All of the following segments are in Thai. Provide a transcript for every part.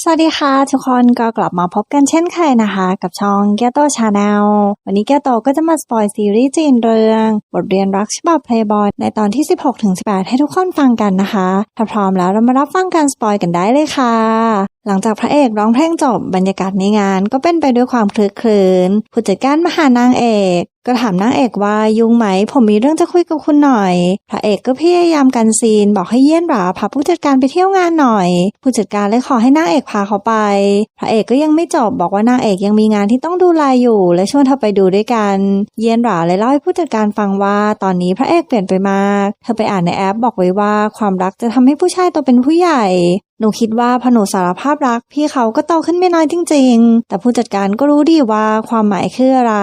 สวัสดีค่ะทุกคนก็กลับมาพบกันเช่นเคยนะคะ กับช่องแกโตชาแนลวันนี้แกโตก็จะมาสปอยซีรีส์จีนเรื่อง บทเรียนรักฉบับ Playboy ในตอนที่ 16-18 ให้ทุกคนฟังกันนะคะ ถ้าพร้อมแล้วเรามารับฟังการสปอยกันได้เลยค่ะ หลังจากพระเอกร้องเพลงจบบรรยากาศในงานก็เป็นไปด้วยความคลึกครื้นผู้จัดการมหานางเอก ก็ถามนางเอกว่ายุ่งไหม ผมมีเรื่องจะคุยกับคุณหน่อย พระเอกก็พยายามกันซีนบอกให้เยี่ยนหราพาผู้จัดการไปเที่ยวงานหน่อย ผู้จัดการเลยขอให้นางเอกพาเขาไป พระเอกก็ยังไม่จบบอกว่านางเอกยังมีงานที่ต้องดูแลอยู่ และชวนเธอไปดูด้วยกัน เยี่ยนหราเลยเล่าให้ผู้จัดการฟังว่า ตอนนี้พระเอกเปลี่ยนไปมาก เธอไปอ่านในแอปบอกไว้ว่าความรักจะทำให้ผู้ชายโตเป็นผู้ใหญ่หนูคิดว่าพอหนูสารภาพรัก พี่เขาก็โตขึ้นไม่น้อยจริง ๆ แต่ผู้จัดการก็รู้ดีว่าความหมายคืออะไร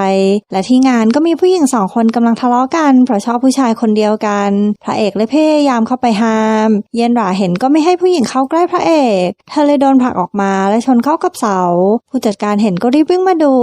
และที่งานก็มีผู้หญิงสองคนกำลังทะเลาะกันเพราะชอบผู้ชายคนเดียวกัน พระเอกเลยพยายามเข้าไปห้าม เย็นหราเห็นก็ไม่ให้ผู้หญิงเข้าใกล้พระเอกเธอเลยโดนผลักออกมาและชนเข้ากับเสา ผู้จัดการเห็นก็รีบวิ่งมาดู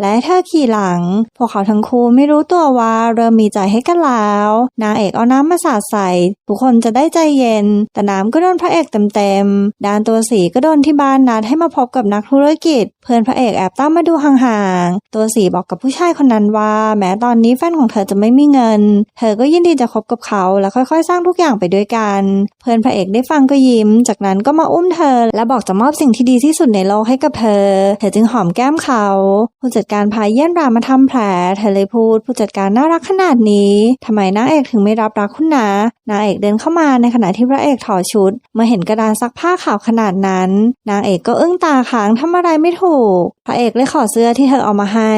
และเธอขี่หลัง พวกเขาทั้งคู่ไม่รู้ตัวว่าเริ่มมีใจให้กันแล้ว นางเอกเอาน้ำมาสาดใส่ ทุกคนจะได้ใจเย็น แต่น้ำก็โดนพระเอกเต็มๆด้านตัวสีก็โดนที่บ้านนัดให้มาพบกับนักธุรกิจ เพื่อนพระเอกแอบตามมาดูห่างๆ ตัวสีบอกกับผู้ชายคนนั้นว่า แม้ตอนนี้แฟนของเธอจะไม่มีเงิน เธอก็ยินดีจะคบกับเขาและค่อยๆ สร้างทุกอย่างไปด้วยกัน เพื่อนพระเอกได้ฟังก็ยิ้ม จากนั้นก็มาอุ้มเธอ และบอกจะมอบสิ่งที่ดีที่สุดในโลกให้กับเธอ เธอจึงหอมแก้มเขาผู้จัดการพาเยี่ยนรามาทำแผลเธอเลยพูด ผู้จัดการน่ารักขนาดนี้ทำไมนางเอกถึงไม่รับรักคุณนะนางเอกเดินเข้ามาในขณะที่พระเอกถอดชุดเมื่อเห็นกระดานซักผ้าขาวขนาดนั้น นางเอกก็อึ้งตาค้างทำอะไรไม่ถูก พระเอกเลยขอเสื้อที่เธอเอามาให้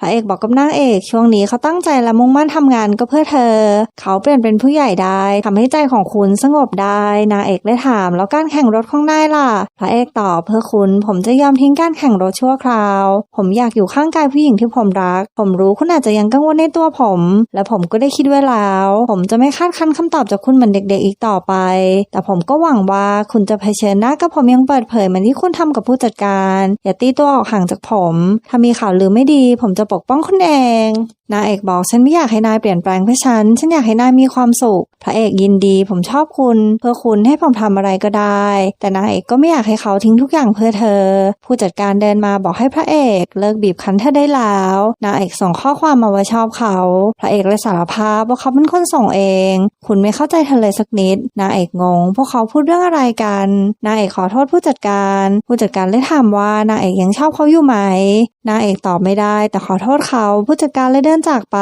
พระเอกบอกกับนางเอกช่วงนี้เขาตั้งใจและมุ่งมั่นทำงานก็เพื่อเธอ เขาเปลี่ยนเป็นผู้ใหญ่ได้ทำให้ใจของคุณสงบได้นางเอกเลยถามแล้วการแข่งรถของนายล่ะ พระเอกตอบเพื่อคุณผมจะยอมทิ้งการแข่งรถชั่วคราว ผมอยากอยู่ข้างกายผู้หญิงที่ผมรัก ผมรู้คุณอาจจะยังกังวลในตัวผม และผมก็ได้คิดไว้แล้ว ผมจะไม่คาดคั้นคำตอบจากคุณเหมือนเด็ก ๆ อีกต่อไป แต่ผมก็หวังว่าคุณจะเผชิญหน้ากับผมยังเปิดเผยเหมือนที่คุณทำกับผู้จัดการ อย่าตีตัวออกห่างจากผม ถ้ามีข่าวลือไม่ดี ผมจะปกป้องคุณเอง นางเอกบอกฉันไม่อยากให้นายเปลี่ยนแปลงเพื่อฉัน ฉันอยากให้นายมีความสุข พระเอกยินดีผมชอบคุณ เพื่อคุณให้ผมทำอะไรก็ได้ แต่นางเอกก็ไม่อยากให้เขาทิ้งทุกอย่างเพื่อเธอ ผู้จัดการเดินมาบอกให้พระเอกเลิกบีบคั้นเธอได้แล้ว นางเอกส่งข้อความมาว่าชอบเขา พระเอกเลยสารภาพว่าเขาเป็นคนส่งเอง คุณไม่เข้าใจเธอเลยสักนิด นางเอกงง พวกเขาพูดเรื่องอะไรกัน นางเอกขอโทษผู้จัดการ ผู้จัดการเลยถามว่านางเอกยังชอบเขาอยู่ไหม นางเอกตอบไม่ได้แต่ขอโทษเขาผู้จัดการเลยเดินจากไป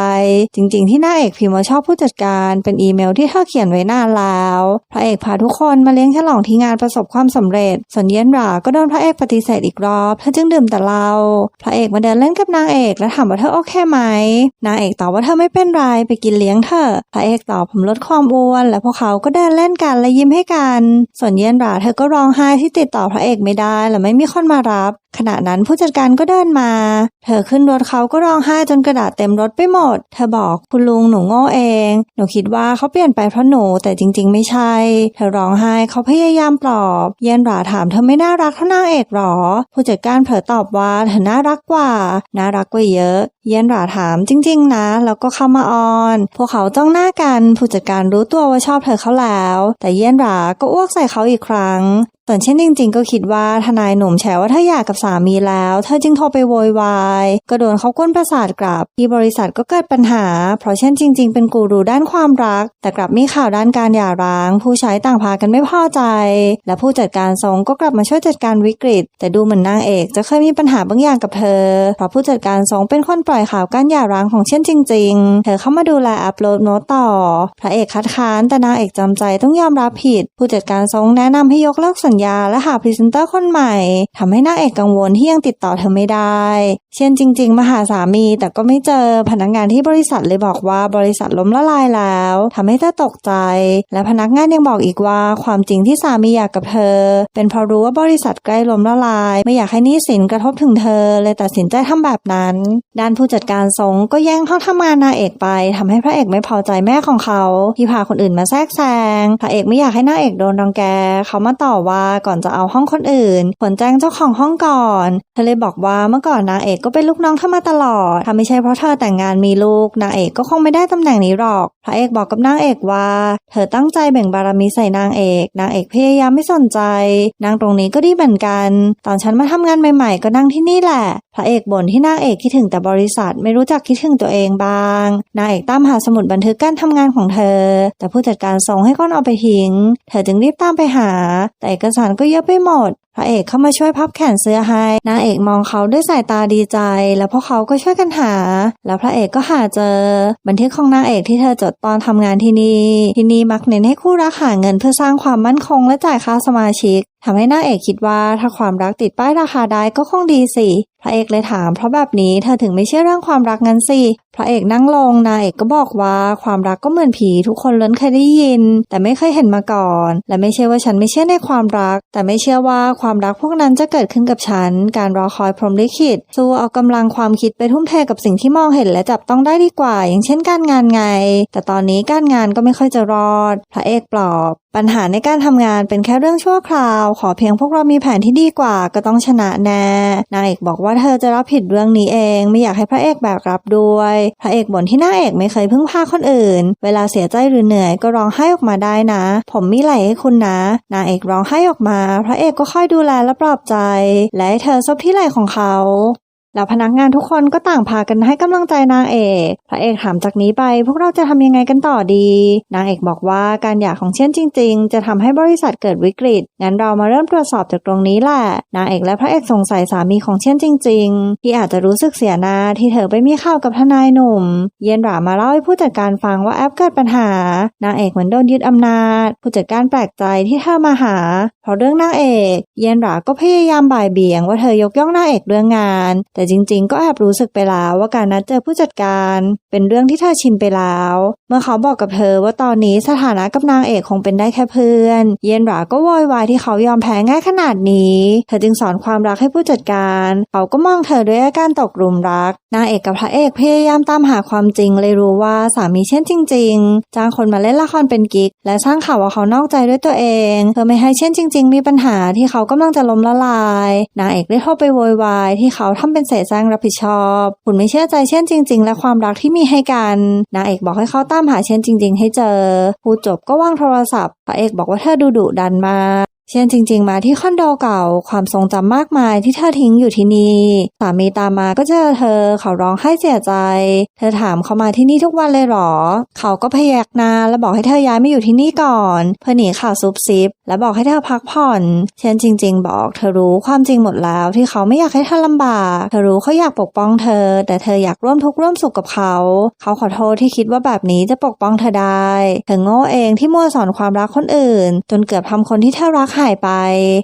จริง ๆ ที่หน้าเอกพิมพ์ว่าชอบผู้จัดการเป็นอีเมลที่เธอเขียนไว้นานแล้วพระเอกพาทุกคนมาเลี้ยงฉลองที่งานประสบความสำเร็จ ส่วนเย็นหราก็โดนพระเอกปฏิเสธอีกรอบเธอจึงดื่มแต่เหล้าพระเอกมาเดินเล่นกับนางเอกและถามว่าเธอโอเคไหมนางเอกตอบว่าเธอไม่เป็นไรไปกินเลี้ยงเธอพระเอกตอบผมลดความอ้วน และพวกเขาก็เดินเล่นกันและยิ้มให้กัน ส่วนเย็นหราเธอก็ร้องไห้ที่ติดต่อพระเอกไม่ได้และไม่มีคนมารับ ขณะนั้นผู้จัดการก็เดินมา เธอขึ้นรถเขาก็ร้องไห้จนกระดาษเต็มรถไปหมด เธอบอกคุณลุงหนูโง่เอง หนูคิดว่าเขาเปลี่ยนไปเพราะหนู แต่จริง ๆ ไม่ใช่ เธอร้องไห้เขาพยายามปลอบ เย็นหราถามเธอไม่น่ารักเท่านางเอกหรอ ผู้จัดการเผลอตอบว่าเธอน่ารักกว่า น่ารักกว่าเยอะ เย็นหราถามจริง ๆ นะ แล้วก็เข้ามาออน พวกเขาจ้องหน้ากันผู้จัดการรู้ตัวว่าชอบเธอเขาแล้ว แต่เย็นหราก็อ้วกใส่เขาอีกครั้งส่วนเช่นจริง ๆ ก็คิดว่าทนายหนุ่มแฉว่าเธอหย่ากับสามีแล้ว เธอจึงโทรไปโวยวาย ก็โดนเขาก้นประสาทกลับ ที่บริษัทก็เกิดปัญหา เพราะเช่นจริง ๆ เป็นกูรูด้านความรัก แต่กลับมีข่าวด้านการหย่าร้าง ผู้ใช้ต่างพากันไม่พอใจ และผู้จัดการทรงก็กลับมาช่วยจัดการวิกฤต แต่ดูเหมือนนางเอกจะเคยมีปัญหาบางอย่างกับเธอ เพราะผู้จัดการทรงเป็นคนปล่อยข่าวการหย่าร้างของเช่นจริง ๆ เธอเข้ามาดูแลอัปโหลดโน้ตต่อ พระเอกคัดค้านแต่นางเอกจำใจต้องยอมรับผิด ผู้จัดการทรงแนะนำให้ยกเลิกสัญญาและหาพรีเซนเตอร์คนใหม่ทำให้นางเอกกังวลที่ยังติดต่อเธอไม่ได้ เช่นจริง ๆ มาหาสามีแต่ก็ไม่เจอพนักงานที่บริษัทเลยบอกว่าบริษัทล้มละลายแล้วทำให้เธอตกใจ และพนักงานยังบอกอีกว่าความจริงที่สามีอยากกับเธอ เป็นเพราะรู้ว่าบริษัทใกล้ล้มละลาย ไม่อยากให้หนี้สินกระทบถึงเธอ เลยตัดสินใจทำแบบนั้นด้านผู้ผู้จัดการสงก็แย่งห้องทำงานนางเอกไปทำให้พระเอกไม่พอใจแม่ของเขาที่พาคนอื่นมาแทรกแซงพระเอกไม่อยากให้นางเอกโดนรังแก เขามาต่อว่าก่อนจะเอาห้องคนอื่นผลแจ้งเจ้าของห้องก่อนเธอเลยบอกว่าเมื่อก่อนนางเอกก็เป็นลูกน้องเธอมาตลอดถ้าไม่ใช่เพราะเธอแต่งงานมีลูกนางเอกก็คงไม่ได้ตำแหน่งนี้หรอก พระเอกบอกกับนางเอกว่า เธอตั้งใจแบ่งบารมีใส่นางเอกนางเอกพยายามไม่สนใจนางตรงนี้ก็ดีเหมือนกัน ตอนฉันมาทำงานใหม่ ๆ ก็นั่งที่นี่แหละ พระเอกบ่นที่นางเอกคิดถึงแต่บริษัทไม่รู้จักคิดถึงตัวเองบ้างนางเอกตามหาสมุดบันทึกการทำงานของเธอ แต่ผู้จัดการส่งให้ก้อนเอาไปทิ้ง เธอจึงรีบตามไปหา แต่เอกสารก็เยอะไปหมดพระเอกเข้ามาช่วยพับแขนเสื้อให้นางเอกมองเขาด้วยสายตาดีใจ แล้วพวกเขาก็ช่วยกันหา แล้วพระเอกก็หาเจอ บันทึกของนางเอกที่เธอจดตอนทำงานที่นี่ ที่นี่มักเน้นให้คู่รักหาเงินเพื่อสร้างความมั่นคงและจ่ายค่าสมาชิก ทำให้นางเอกคิดว่าถ้าความรักติดป้ายราคาได้ก็คงดีสิ พระเอกเลยถามเพราะแบบนี้เธอถึงไม่เชื่อเรื่องความรักงั้นสิ พระเอกนั่งลงนางเอกก็บอกว่าความรักก็เหมือนผีทุกคนล้นเคยได้ยิน แต่ไม่เคยเห็นมาก่อน และไม่ใช่ว่าฉันไม่เชื่อในความรัก แต่ไม่เชื่อว่าความรักพวกนั้นจะเกิดขึ้นกับฉัน การรอคอยพรหมลิขิตสู้เอากำลังความคิดไปทุ่มเทกับสิ่งที่มองเห็นและจับต้องได้ดีกว่า อย่างเช่นการงานไง แต่ตอนนี้การงานก็ไม่ค่อยจะรอด พระเอกปลอบปัญหาในการทำงานเป็นแค่เรื่องชั่วคราวขอเพียงพวกเรามีแผนที่ดีกว่าก็ต้องชนะแน่นางเอกบอกว่าเธอจะรับผิดเรื่องนี้เอง ไม่อยากให้พระเอกแบกรับด้วย พระเอกบ่นที่นางเอกไม่เคยพึ่งพาคนอื่น เวลาเสียใจหรือเหนื่อยก็ร้องไห้ออกมาได้นะ ผมมีไหลให้คุณนะ นางเอกร้องไห้ออกมา พระเอกก็ค่อยดูแลและปลอบใจ และให้เธอซบที่ไหลของเขา แล้วพนักงานทุกคนก็ต่างพากันให้กำลังใจนางเอก พระเอกถามจากนี้ไป พวกเราจะทำยังไงกันต่อดี นางเอกบอกว่าการหย่าของเช่นจริง ๆ จะทำให้บริษัทเกิดวิกฤต งั้นเรามาเริ่มตรวจสอบจากตรงนี้แหละ นางเอกและพระเอกสงสัยสามีของเช่นจริง ๆ ที่อาจจะรู้สึกเสียหน้าที่เธอไปมีข่าวกับทนายหนุ่ม เย็นหรามาเล่าให้ผู้จัดการฟังว่าแอปเกิดปัญหา นางเอกเหมือนโดนยึดอำนาจ ผู้จัดการแปลกใจที่เธอมาหา เพราะเรื่องนางเอก เย็นหราก็พยายามบ่ายเบี่ยงว่าเธอยกย่องนางเอกเรื่องงาน แต่จริงๆ ก็แอบรู้สึกไปแล้วว่าการนัดเจอผู้จัดการ เป็นเรื่องที่เธอชินไปแล้ว เมื่อเขาบอกกับเธอว่าตอนนี้สถานะกับนางเอกคงเป็นได้แค่เพื่อน เย็นหราก็โวยวายที่เขายอมแพ้ง่ายขนาดนี้ เธอจึงสอนความรักให้ผู้จัดการ เขาก็มองเธอด้วยอาการตกหลุมรัก นางเอกกับพระเอกพยายามตามหาความจริงเลยรู้ว่าสามีเช่นจริง ๆ จ้างคนมาเล่นละครเป็นกิ๊กและสร้างข่าวว่าเขานอกใจด้วยตัวเองเพื่อไม่ให้เช่นจริง ๆ มีปัญหาที่เขากำลังจะล้มละลาย นางเอกได้โทรไปโวยวายที่เขาทำเป็นเสแสร้งรับผิดชอบ คุณไม่เชื่อใจเช่นจริง ๆ และความรักที่มีให้กันนางเอกบอกให้เขาตามหาเช่นจริง ๆ ให้เจอพูดจบก็วางโทรศัพท์พระเอกบอกว่าเธอดูดุดันมาก เช่นจริง ๆ มาที่คอนโดเก่า ความทรงจำมากมายที่เธอทิ้งอยู่ที่นี่สามีตามมาก็เจอเธอ เขาร้องไห้เสียใจ เธอถามเขามาที่นี่ทุกวันเลยหรอ เขาก็พยักหน้าและบอกให้เธอย้ายมาอยู่ที่นี่ก่อน เพื่อหนีข่าวซุบซิบ และบอกให้เธอพักผ่อนเช่นจริง ๆ บอกเธอรู้ความจริงหมดแล้วที่เขาไม่อยากให้เธอลำบาก เธอรู้เขาอยากปกป้องเธอ แต่เธออยากร่วมทุกข์ร่วมสุขกับเขา เขาขอโทษที่คิดว่าแบบนี้จะปกป้องเธอได้เธอโง่เองที่มัวสอนความรักคนอื่น จนเกือบทำคนที่เธอรักหายไป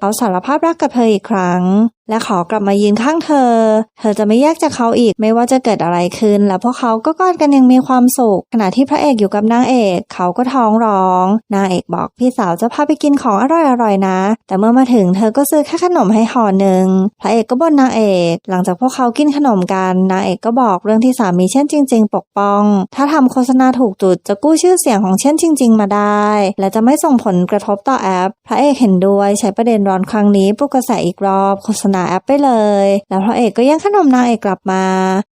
เขาสารภาพรักกับเธออีกครั้ง และขอกลับมายืนข้างเธอ เธอจะไม่แยกจากเขาอีกไม่ว่าจะเกิดอะไรขึ้น และพวกเขาก็กอดกันอยังมีความสุข ขณะที่พระเอกอยู่กับนางเอก เขาก็ท้องร้อง นางเอกบอกพี่สาวจะพาไปกินของอร่อยๆนะ แต่เมื่อมาถึงเธอก็ซื้อแค่ขนมให้ห่อหนึ่ง พระเอกก็บ่นนางเอก หลังจากพวกเขากินขนมกัน นางเอกก็บอกเรื่องที่สามีเช่นจริง ๆ ปกป้อง ถ้าทำโฆษณาถูกจุดจะกู้ชื่อเสียงของเช่นจริง ๆ มาได้ และจะไม่ส่งผลกระทบต่อแอป พระเอกเห็นด้วยใช้ประเด็นร้อนครั้งนี้ปลุกกระแสอีกรอบโฆษณาแอปไปเลย แล้วพระเอกก็แย่งขนมนางเอกกลับมา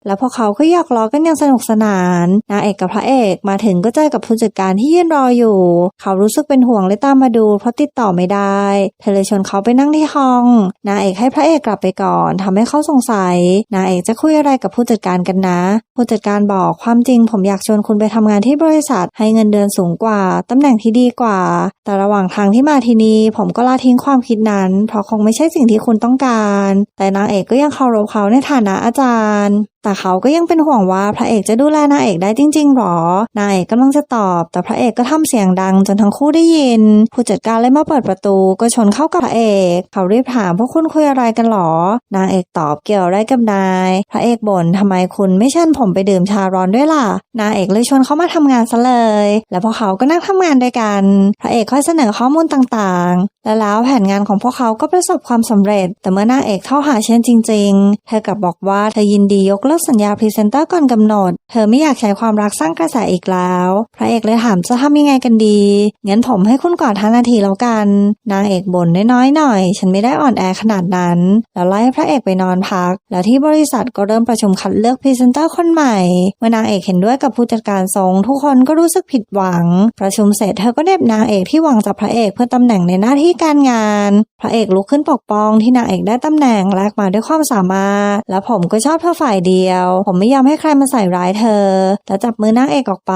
แล้วพวกเขาก็หยอกล้อกันอย่างสนุกสนาน นางเอกกับพระเอกมาถึงก็เจอกับผู้จัดการที่ยืนรออยู่ เขารู้สึกเป็นห่วงเลยตามมาดู เพราะติดต่อไม่ได้ เธอเลยชวนเขาไปนั่งที่ห้อง นางเอกให้พระเอกกลับไปก่อนทำให้เขาสงสัย นางเอกจะคุยอะไรกับผู้จัดการกันนะ ผู้จัดการบอกความจริงผมอยากชวนคุณไปทำงานที่บริษัท ให้เงินเดือนสูงกว่าตำแหน่งที่ดีกว่า แต่ระหว่างทางที่มาที่นี่ผมก็ละทิ้งความคิดนั้น เพราะคงไม่ใช่สิ่งที่คุณต้องการแต่นางเอกก็ยังเคารพเขาในฐานะอาจารย์แต่เขาก็ยังเป็นห่วงว่าพระเอกจะดูแลนางเอกได้จริงๆหรอนางเอกกำลังจะตอบ แต่พระเอกก็ทำเสียงดังจนทั้งคู่ได้ยิน ผู้จัดการเลยมาเปิดประตูก็ชนเข้ากับพระเอก เขารีบถามพวกคุณคุยอะไรกันหรอ นางเอกตอบเกี่ยวอะไรกับนาย พระเอกบ่นทำไมคุณไม่เชิญผมไปดื่มชาร้อนด้วยล่ะ นางเอกเลยชวนเขามาทำงานซะเลย แล้วพวกเขาก็นั่งทำงานด้วยกัน พระเอกค่อยเสนอข้อมูลต่างๆ และแล้วแผนงานของพวกเขาก็ประสบความสำเร็จ แต่เมื่อนางเอกเข้าหาเช่นจริง ๆ เธอกลับบอกว่าเธอยินดียกเลิกกสัญญาพรีเซนเตอร์ก่อนกำหนด เธอไม่อยากใช้ความรักสร้างกระแสอีกแล้ว พระเอกเลยถามจะทำยังไงกันดี งั้นผมให้คุณก่อนท่านาทีแล้วกัน นางเอกบ่นน้อยๆหน่อย ฉันไม่ได้อ่อนแอขนาดนั้น แล้วไล่พระเอกไปนอนพัก แล้วที่บริษัทก็เริ่มประชุมคัดเลือกพรีเซนเตอร์คนใหม่ เมื่อนางเอกเห็นด้วยกับผู้จัดการทรงทุกคนก็รู้สึกผิดหวัง ประชุมเสร็จเธอก็เด็บนางเอกที่หวังจากพระเอกเพื่อตำแหน่งในหน้าที่การงาน พระเอกลุกขึ้นปกป้องที่นางเอกได้ตำแหน่งแลกมาด้วยความสามารถ และผมก็ชอบเธอฝ่ายเดียวผมไม่ยอมให้ใครมาใส่ร้ายเธอ แล้วจับมือนางเอกออกไป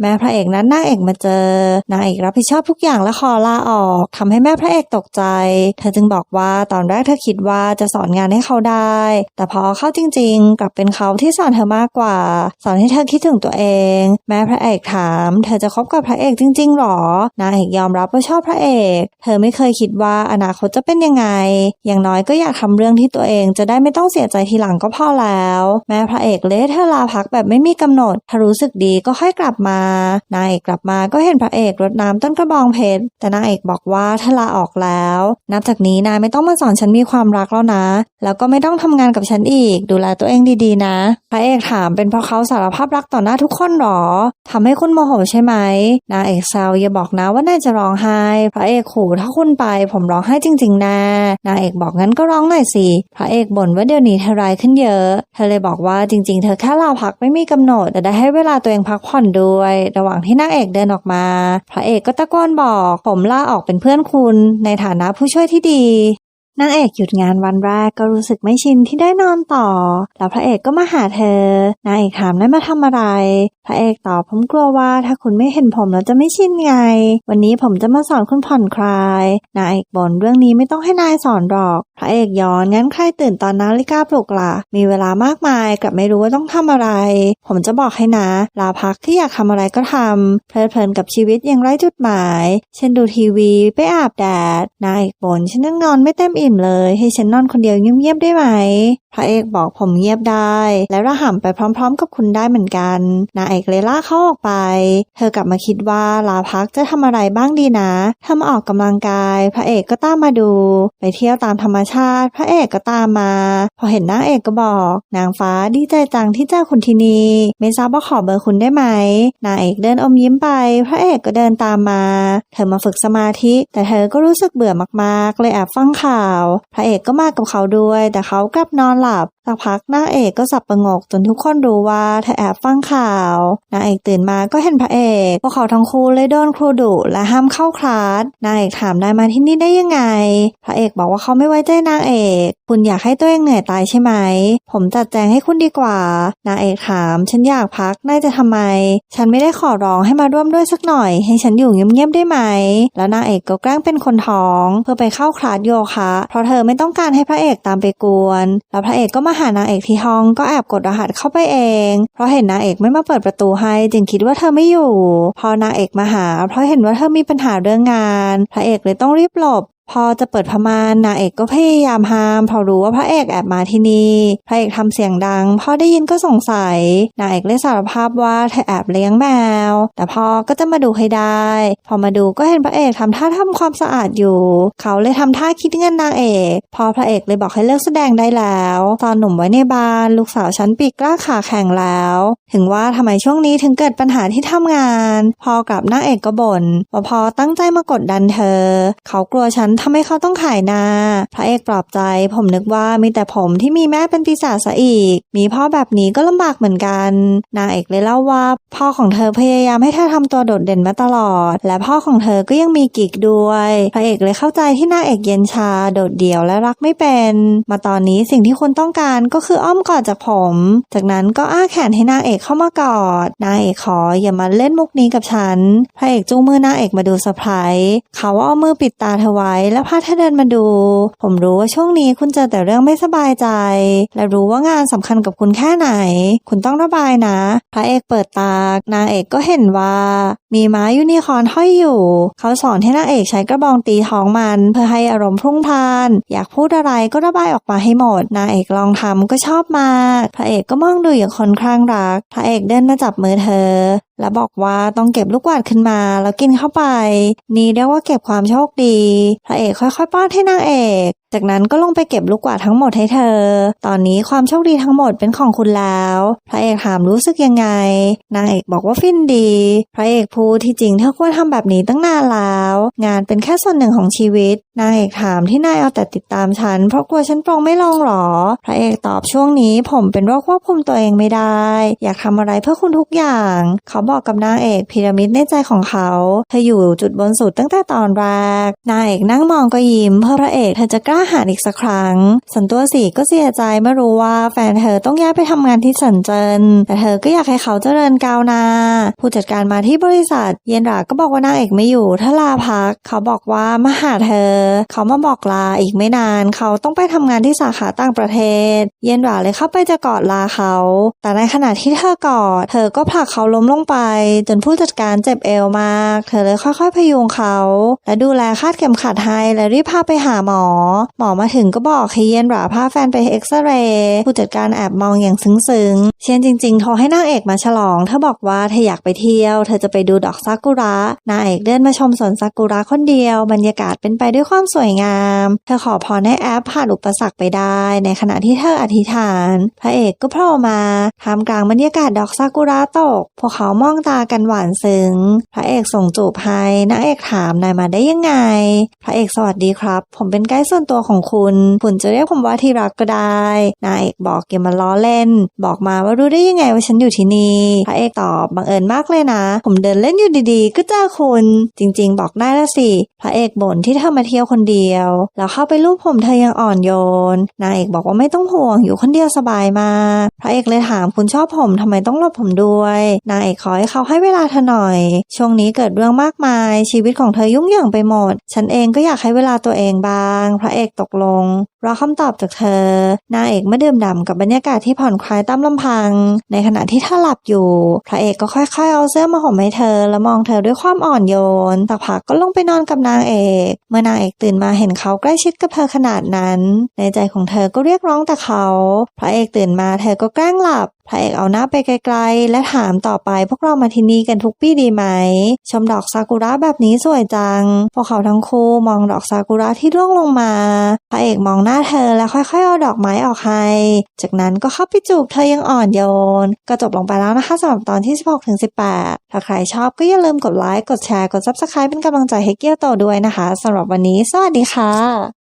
แม่พระเอกนั้นนางเอกมาเจอนางเอกรับผิดชอบทุกอย่างและขอลาออกทำให้แม่พระเอกตกใจ เธอจึงบอกว่าตอนแรกเธอคิดว่าจะสอนงานให้เขาได้ แต่พอเข้าจริง ๆ กลับเป็นเขาที่สอนเธอมากกว่า สอนให้เธอคิดถึงตัวเอง แม่พระเอกถาม เธอจะคบกับพระเอกจริงๆหรอนางเอกยอมรับว่าชอบพระเอก เธอไม่เคยคิดว่าอนาคตจะเป็นยังไง อย่างน้อยก็อยากทำเรื่องที่ตัวเองจะได้ไม่ต้องเสียใจทีหลังก็พอแล้วแม่พระเอกเลยเธอลาพักแบบไม่มีกำหนด ถ้ารู้สึกดีก็ค่อยกลับมา นางเอกกลับมาก็เห็นพระเอกรดน้ำต้นกระบองเพชร แต่นางเอกบอกว่าถ้าลาออกแล้ว นับจากนี้นายไม่ต้องมาสอนฉันมีความรักแล้วนะ แล้วก็ไม่ต้องทำงานกับฉันอีก ดูแลตัวเองดีๆนะ พระเอกถามเป็นเพราะเขาสารภาพรักต่อหน้าทุกคนหรอทำให้คุณโมโหใช่ไหม นางเอกแซวอย่าบอกนะว่านายจะร้องไห้ พระเอกขู่ถ้าคุณไปผมร้องไห้จริง ๆน่นางเอกบอกงั้นก็ร้องหน่อยสิ พระเอกบ่นว่าเดี๋ยวนี้เธอร้ายขึ้นเยอะเธอเลยบอกว่าจริง ๆ เธอแค่ลาพักไม่มีกำหนด แต่ได้ให้เวลาตัวเองพักผ่อนด้วย ระหว่างที่นางเอกเดินออกมา พระเอกก็ตะโกนบอก ผมลาออกเป็นเพื่อนคุณ ในฐานะผู้ช่วยที่ดี นางเอกหยุดงานวันแรกก็รู้สึกไม่ชินที่ได้นอนต่อ แล้วพระเอกก็มาหาเธอ นางเอกถามได้มาทำอะไร พระเอกตอบผมกลัวว่าถ้าคุณไม่เห็นผมแล้วจะไม่ชินไง วันนี้ผมจะมาสอนคุณผ่อนคลาย นางเอกบ่นเรื่องนี้ไม่ต้องให้นายสอนหรอก พระเอกย้อนงั้นใครตื่นตอนนาฬิกาปลุกล่ะ มีเวลามากมายกลับไม่รู้ว่าต้องทำอะไร ผมจะบอกให้นะ ลาพักที่อยากทำอะไรก็ทำเพลิดเพลินกับชีวิตอย่างไร้จุดหมาย เช่นดูทีวี ไปอาบแดด นางเอกบ่นฉันยังนอนไม่เต็มอิ่มเลย ให้ฉันนอนคนเดียวเงียบๆได้ไหม พระเอกบอกผมเงียบได้ และระห่ำไปพร้อมๆ กับคุณได้เหมือนกันนางเอกเลยล่าเขาออกไป เธอกลับมาคิดว่าลาพักจะทำอะไรบ้างดีนะถ้ามาออกกำลังกาย พระเอกก็ตามมาดู ไปเที่ยวตามธรรมชาติ พระเอกก็ตามมา พอเห็นนางเอกก็บอก นางฟ้าดีใจจังที่เจอคุณที่นี่ไม่ทราบว่าขอเบอร์คุณได้ไหมนางเอกเดินอมยิ้มไป พระเอกก็เดินตามมา เธอมาฝึกสมาธิ แต่เธอก็รู้สึกเบื่อมากๆ เลยแอบฟังข่าว พระเอกก็มากับเขาด้วย แต่เขากลับนอนหลับสักพักนางเอกก็สับประงกจนทุกคนรู้ว่าเธอแอบฟังข่าวนางเอกตื่นมาก็เห็นพระเอกพวกเขาทั้งคู่เลยโดนครูดุและห้ามเข้าคลาสนางเอกถามนายมาที่นี่ได้ยังไง พระเอกบอกว่าเขาไม่ไว้ใจนางเอก คุณอยากให้ตัวเองเหนื่อยตายใช่ไหม ผมจัดแจงให้คุณดีกว่านางเอกถามฉันอยากพักนายจะทำไม ฉันไม่ได้ขอร้องให้มาร่วมด้วยสักหน่อย ให้ฉันอยู่เงียบๆได้ไหม แล้วนางเอกก็แกล้งเป็นคนท้อง เพื่อไปเข้าคลาสโยคะเพราะเธอไม่ต้องการให้พระเอกตามไปกวน แล้วพระเอกก็มาหานางเอกที่ห้อง ก็แอบกดรหัสเข้าไปเอง เพราะเห็นนางเอกไม่มาเปิดประตูให้ จึงคิดว่าเธอไม่อยู่ พอนางเอกมาหา เพราะเห็นว่าเธอมีปัญหาเรื่องงาน พระเอกเลยต้องรีบหลบ พอจะเปิดพมานนางเอกก็พยายามห้ามเพราะรู้ว่าพระเอกแอบมาที่นี่พระเอกทำเสียงดังพ่อได้ยินก็สงสัยนางเอกเลยสารภาพว่าเธอแอบเลี้ยงแมว แต่พอก็จะมาดูให้ได้ พอมาดูก็เห็นพระเอกทำท่าทำความสะอาดอยู่ เขาเลยทำท่าคิดเงินนางเอกพอพระเอกเลยบอกให้เลิกแสดงได้แล้ว ตอนหนุ่มไว้ในบ้าน ลูกสาวฉันปีกกล้าขาแข็งแล้ว ถึงว่าทำไมช่วงนี้ถึงเกิดปัญหาที่ทำงาน พอกลับนางเอกก็บ่นว่าพอตั้งใจมากดดันเธอ เขากลัวฉันทำให้เขาต้องขายนา พระเอกปลอบใจ ผมนึกว่ามีแต่ผมที่มีแม่เป็นปีศาจซะอีก มีพ่อแบบนี้ก็ลำบากเหมือนกัน นางเอกเลยเล่าว่าพ่อของเธอพยายามให้เธอทำตัวโดดเด่นมาตลอด และพ่อของเธอก็ยังมีกิกด้วย พระเอกเลยเข้าใจที่นางเอกเย็นชา โดดเดี่ยวและรักไม่เป็น มาตอนนี้สิ่งที่คุณต้องการก็คืออ้อมกอดจากผม จากนั้นก็อ้าแขนให้นางเอกเข้ามากอด นางเอกขออย่ามาเล่นมุกนี้กับฉัน พระเอกจูงมือนางเอกมาดูเซอร์ไพรส์เขาเอามือปิดตาเธอไว้แล้วพาเธอเดินมาดู ผมรู้ว่าช่วงนี้คุณเจอแต่เรื่องไม่สบายใจ และรู้ว่างานสำคัญกับคุณแค่ไหน คุณต้องระบายนะ พระเอกเปิดตานางเอกก็เห็นว่า มีม้ายูนิคอร์นห้อยอยู่ เขาสอนให้นางเอกใช้กระบองตีท้องมัน เพื่อให้อารมณ์พุ่งพาน อยากพูดอะไรก็ระบายออกมาให้หมด นางเอกลองทำก็ชอบมาก พระเอกก็มองดูอย่างคนคลั่งรัก พระเอกเดินมาจับมือเธอและบอกว่าต้องเก็บลูกกวาดขึ้นมาแล้วกินเข้าไป นี่เรียกว่าเก็บความโชคดี พระเอกค่อยๆป้อนให้นางเอก จากนั้นก็ลงไปเก็บลูกกวาดทั้งหมดให้เธอ ตอนนี้ความโชคดีทั้งหมดเป็นของคุณแล้ว พระเอกถามรู้สึกยังไง นางเอกบอกว่าฟินดี พระเอกพูดที่จริงเธอควรทำแบบนี้ตั้งนานแล้ว งานเป็นแค่ส่วนหนึ่งของชีวิต นางเอกถามที่นายเอาแต่ติดตามฉัน เพราะกลัวฉันปรงไม่ลงหรอ พระเอกตอบช่วงนี้ผมเป็นโรคควบคุมตัวเองไม่ได้ อยากทำอะไรเพื่อคุณทุกอย่าง เขาบอกกับนางเอกพีระมิดในใจของเขาเธออยู่จุดบนสุดตั้งแต่ตอนแรกนางเอกนั่งมองก็ยิ้มเพื่อพระเอกเธอจะกล้าหาญอีกสักครั้งส่วนตัวสีก็เสียใจเมื่อรู้ว่าแฟนเธอต้องย้ายไปทำงานที่สันเจิน แต่เธอก็อยากให้เขาเจริญก้าวหน้า ผู้จัดการมาที่บริษัท เย็นหราก็บอกว่านางเอกไม่อยู่ถ้าลาพัก เขาบอกว่ามาหาเธอ เขามาบอกลาอีกไม่นาน เขาต้องไปทำงานที่สาขาต่างประเทศ เย็นหราเลยเข้าไปจะกอดลาเขา แต่ในขณะที่เธอกอด เธอก็ผลักเขาล้มลงไป จนผู้จัดการเจ็บเอวมาก เธอเลยค่อยๆ พยุงเขา และดูแลคาดเข็มขัดให้และรีบพาไปหาหมอหมอมาถึงก็บอกให้เย็นหราพาแฟนไปเอ็กซเรย์ผู้จัดการแอบมองอย่างซึ้งๆเชียนจริงๆโทรให้นางเอกมาฉลองเธอบอกว่าเธออยากไปเที่ยว เธอจะไปดูดอกซากุระนางเอกเดินมาชมสวนซากุระคนเดียว บรรยากาศเป็นไปด้วยความสวยงาม เธอขอพรให้แอปผ่านอุปสรรคไปได้ ในขณะที่เธออธิษฐาน พระเอกก็โผล่มาท่ามกลางบรรยากาศดอกซากุระตก พวกเขามองตากันหวานซึ้ง พระเอกส่งจูบให้นางเอกถามนายมาได้ยังไง พระเอกสวัสดีครับ ผมเป็นไกด์ส่วนตัวของคุณ คุณจะเรียกผมว่าที่รักก็ได้นายเอกบอกอย่ามาล้อเล่น บอกมาว่ารู้ได้ยังไงว่าฉันอยู่ที่นี่พระเอกตอบบังเอิญมากเลยนะ ผมเดินเล่นอยู่ดีๆ ก็เจอคุณ จริง ๆ บอกได้ละสิพระเอกบ่นที่เธอมาเที่ยวคนเดียว แล้วเข้าไปรูปผมเธอยังอ่อนโยนนางเอกบอกว่าไม่ต้องห่วงอยู่คนเดียวสบายมากพระเอกเลยถามคุณชอบผมทำไมต้องหลบผมด้วยนางเอกขอให้เขาให้เวลาเธอหน่อย ช่วงนี้เกิดเรื่องมากมาย ชีวิตของเธอยุ่งเหยิงไปหมด ฉันเองก็อยากให้เวลาตัวเองบ้าง พระเอกตกลง รอคำตอบจากเธอ นางเอกไม่ดื่มด่ำกับบรรยากาศที่ผ่อนคลายตามลำพัง ในขณะที่เธอหลับอยู่ พระเอกก็ค่อยๆเอาเสื้อมาห่มให้เธอ และมองเธอด้วยความอ่อนโยนสักพักก็ลงไปนอนกับนางเอก เมื่อนางเอกตื่นมาเห็นเขาใกล้ชิดกับเธอขนาดนั้น ในใจของเธอก็เรียกร้องแต่เขา พระเอกตื่นมาเธอก็แกล้งหลับพระเอกเอาหน้าไปไกลๆ และถามต่อไปพวกเรามาที่นี่กันทุกปีดีไหม ชมดอกซากุระแบบนี้สวยจัง พวกเขาทั้งคู่มองดอกซากุระที่ร่วงลงมา พระเอกมองหน้าเธอแล้วค่อยๆเอาดอกไม้ออกให้ จากนั้นก็เข้าไปจูบเธอยังอ่อนโยน ก็จบลงไปแล้วนะคะสำหรับตอนที่ 16ถึง18 ถ้าใครชอบก็อย่าลืมกดไลค์ กดแชร์ กด Subscribe เป็นกำลังใจให้เกียวโตด้วยนะคะสำหรับวันนี้ สวัสดีค่ะ